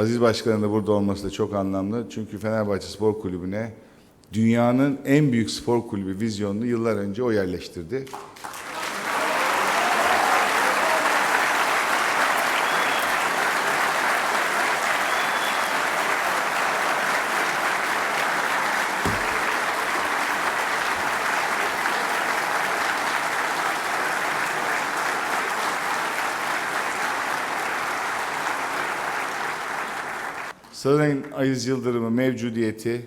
Aziz Başkan'ın da burada olması da çok anlamlı. Çünkü Fenerbahçe Spor Kulübü'ne dünyanın en büyük spor kulübü vizyonunu yıllar önce o yerleştirdi. Sayın Aziz Yıldırım'ın mevcudiyeti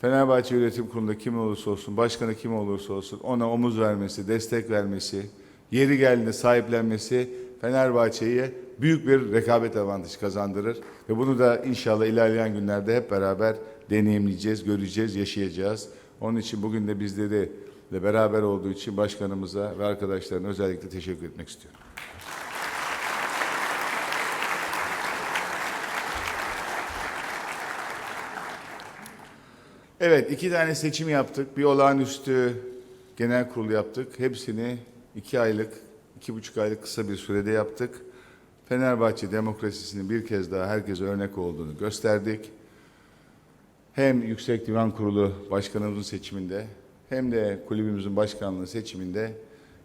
Fenerbahçe Yönetim Kurulu'nda kim olursa olsun, başkanı kim olursa olsun ona omuz vermesi, destek vermesi, yeri geldiğinde sahiplenmesi Fenerbahçe'ye büyük bir rekabet avantajı kazandırır. Ve bunu da inşallah ilerleyen günlerde hep beraber deneyimleyeceğiz, göreceğiz, yaşayacağız. Onun için bugün de bizleri de beraber olduğu için başkanımıza ve arkadaşlarına özellikle teşekkür etmek istiyorum. Evet, iki tane seçim yaptık. Bir olağanüstü genel kurul yaptık. Hepsini iki aylık, iki buçuk aylık kısa bir sürede yaptık. Fenerbahçe demokrasisinin bir kez daha herkese örnek olduğunu gösterdik. Hem Yüksek Divan Kurulu başkanımızın seçiminde hem de kulübümüzün başkanlığı seçiminde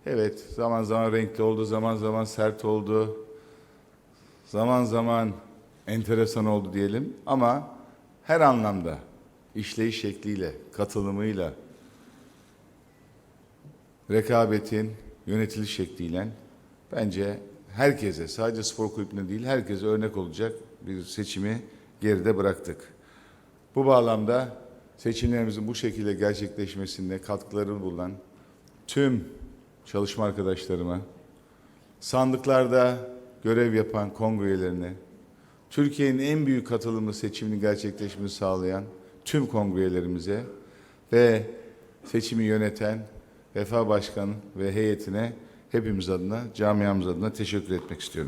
evet zaman zaman renkli oldu, zaman zaman sert oldu, zaman zaman enteresan oldu diyelim ama her anlamda işleyiş şekliyle, katılımıyla, rekabetin yönetiliş şekliyle bence herkese, sadece spor kulübüne değil herkese örnek olacak bir seçimi geride bıraktık. Bu bağlamda seçimlerimizin bu şekilde gerçekleşmesinde katkılarını bulunan tüm çalışma arkadaşlarıma, sandıklarda görev yapan kongre üyelerine, Türkiye'nin en büyük katılımlı seçiminin gerçekleşmesini sağlayan tüm kongrelerimize ve seçimi yöneten Vefa Başkanı ve heyetine hepimiz adına, camiamız adına teşekkür etmek istiyorum.